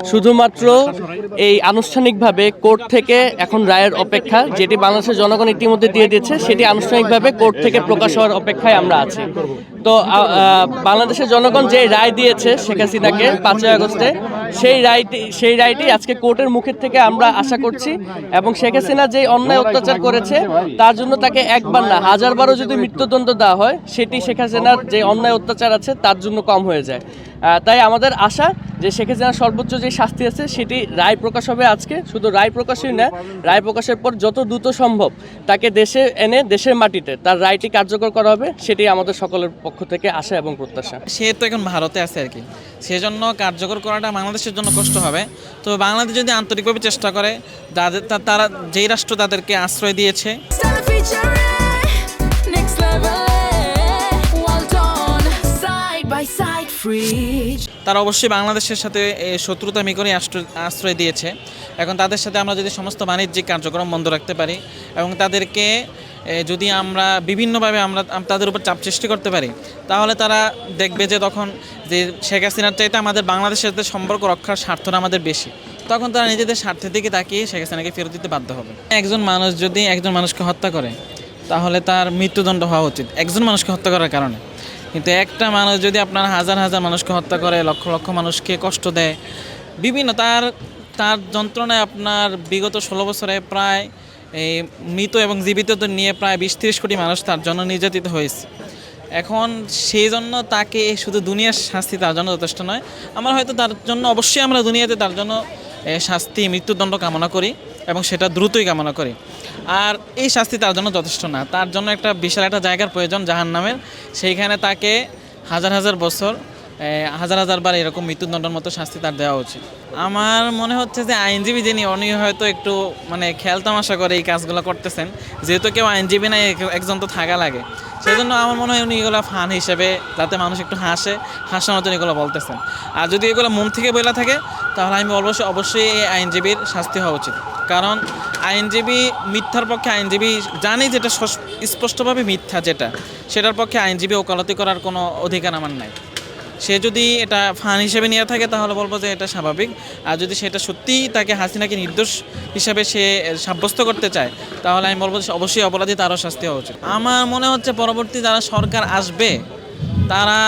শুধুমাত্র এই আনুষ্ঠানিকভাবে কোর্ট থেকে এখন রায়ের অপেক্ষা, যেটি বাংলাদেশের জনগণ ইতিমধ্যে দিয়ে দিয়েছে, সেটি আনুষ্ঠানিকভাবে কোর্ট থেকে প্রকাশ হওয়ার অপেক্ষায় আমরা আছি। তো বাংলাদেশের জনগণ যে রায় দিয়েছে শেখ হাসিনাকে পাঁচই আগস্টে, সেই রায়টি সেই রায়টি আজকে কোর্টের মুখের থেকে আমরা আশা করছি এবং শেখ হাসিনা যে অন্যায় অত্যাচার করেছে, তার জন্য তাকে একবার না, হাজারবারও যদি মৃত্যুদণ্ড দেওয়া হয়, সেটি শেখ হাসিনার যে অন্যায় অত্যাচার আছে, তার জন্য কম হয়ে যায়। তাই আমাদের আশা যে শেখ হাসিনার সর্বোচ্চ যে শাস্তি আছে সেটি রায় প্রকাশ হবে আজকে। শুধু রায় প্রকাশই না রায় প্রকাশের পর যত দ্রুত সম্ভব তাকে দেশে এনে দেশের মাটিতে তার রায়টি কার্যকর করা হবে সেটি আমাদের সকলের পক্ষ থেকে আশা এবং প্রত্যাশা। সে তো এখন ভারতে আছে আর কি। সেজন্য কার্যকর করাটা বাংলাদেশের জন্য কষ্ট হবে। তো বাংলাদেশ যদি আন্তরিকভাবে চেষ্টা করে যাদের তারা যেই রাষ্ট্র তাদেরকে আশ্রয় দিয়েছে। তারা অবশ্যই বাংলাদেশের সাথে শত্রুতা আশ্রয়- আশ্রয় দিয়েছে। এখন তাদের সাথে আমরা যদি সমস্ত বাণিজ্যিক কার্যক্রম বন্ধ রাখতে পারি এবং তাদেরকে যদি আমরা বিভিন্নভাবে আমরা তাদের উপর চাপ সৃষ্টি করতে পারি, তাহলে তারা দেখবে যে তখন যে শেখ হাসিনার চাইতে আমাদের বাংলাদেশের সাথে সম্পর্ক রক্ষার স্বার্থটা আমাদের বেশি। তখন তারা নিজেদের স্বার্থের দিকে তাকিয়ে শেখ হাসিনাকে ফেরত দিতে বাধ্য হবে। একজন মানুষ যদি একজন মানুষকে হত্যা করে তাহলে তার মৃত্যুদণ্ড হওয়া উচিত। একজন মানুষকে হত্যা করার কারণে। কিন্তু একটা মানুষ যদি আপনার হাজার হাজার মানুষকে হত্যা করে, লক্ষ লক্ষ মানুষকে কষ্ট দেয়, বিভিন্ন তার তার যন্ত্রণায় আপনার বিগত ষোলো বছরে প্রায় এই মৃত এবং জীবিতদের নিয়ে প্রায় বিশ তিরিশ কোটি মানুষ তার জন্য নির্যাতিত হয়েছে। এখন সেই জন্য তাকে শুধু দুনিয়ার শাস্তি তার জন্য যথেষ্ট নয়। আমরা হয়তো তার জন্য অবশ্যই আমরা দুনিয়াতে তার জন্য শাস্তি, মৃত্যুদণ্ড কামনা করি এবং সেটা দ্রুতই কামনা করি। আর এই শাস্তি তার জন্য যথেষ্ট না। তার জন্য একটা বিশাল একটা জায়গার প্রয়োজন জাহান নামের সেইখানে তাকে হাজার হাজার বছর হাজার হাজার বার এরকম মৃত্যুদণ্ডের মতো শাস্তি তার দেওয়া উচিত। আমার মনে হচ্ছে যে আইনজীবী যিনি উনি হয়তো একটু মানে খেয়াল তামাশা করে এই কাজগুলো করতেছেন। যেহেতু কেউ আইনজীবী নাই একজন তো থাকা লাগে। সেই জন্য আমার মনে হয় উনি এগুলো ফান হিসেবে যাতে মানুষ একটু হাসে, হাসার মতন এগুলো বলতেছেন। আর যদি এগুলো মন থেকে বলে থাকে, তাহলে আমি অবশ্যই অবশ্যই এই আইনজীবীর শাস্তি হওয়া উচিত। কারণ আইনজীবী, মিথ্যার পক্ষে আইনজীবী জানি যেটা স্পষ্টভাবে মিথ্যা যেটা, সেটার পক্ষে আইনজীবী ওকালতি করার কোনো অধিকার আমার নাই। সে যদি এটা ফান হিসেবে নিয়ে থাকে, তাহলে বলব যে এটা স্বাভাবিক। আর যদি সেটা সত্যিই তাকে হাসিনাকে নির্দোষ হিসাবে সে সাব্যস্ত করতে চায়, তাহলে আমি বলব অবশ্যই অপরাধী তারও শাস্তি হওয়া উচিত। আমার মনে হচ্ছে পরবর্তী যারা সরকার আসবে, তারা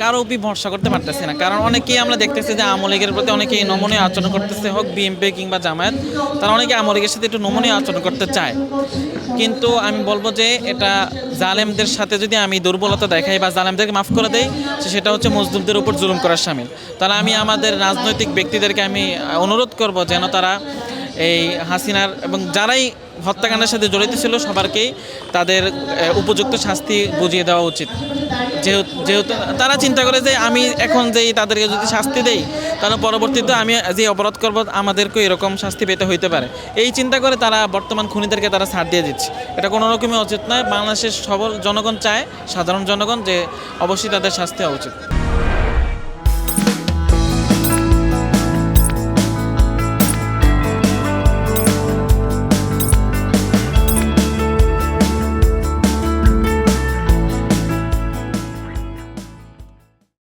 কারও উপর ভরসা করতে পারতেছে না। কারণ অনেকেই আমরা দেখতেছি যে আওয়ামী লীগের প্রতি অনেকেই নমনীয় আচরণ করতেছে, হোক বিএনপি কিংবা জামায়াত। তারা অনেকে আওয়ামী লীগের সাথে একটু নমনীয় আচরণ করতে চায়। কিন্তু আমি বলব যে এটা জালেমদের সাথে যদি আমি দুর্বলতা দেখাই বা জালেমদেরকে মাফ করে দেই সেটা হচ্ছে মজদুরদের উপর জুলুম করার সামিল। তাহলে আমি আমাদের রাজনৈতিক ব্যক্তিদেরকে আমি অনুরোধ করব যেন তারা এই হাসিনার এবং যারাই হত্যাকাণ্ডের সাথে জড়িত ছিল সবারকেই তাদের উপযুক্ত শাস্তি বুঝিয়ে দেওয়া উচিত। যেহেতু যেহেতু তারা চিন্তা করে যে আমি এখন যেই তাদেরকে যদি শাস্তি দেই, তাহলে পরবর্তীতে আমি যে অপরাধ করব, আমাদেরকেও এরকম শাস্তি পেতে হইতে পারে। এই চিন্তা করে তারা বর্তমান খুনিদেরকে তারা ছাড় দিয়ে দিচ্ছে। এটা কোনো রকমই উচিত নয়। বাংলাদেশের সবল জনগণ চায়, সাধারণ জনগণ, যে অবশ্যই তাদের শাস্তি হওয়া উচিত।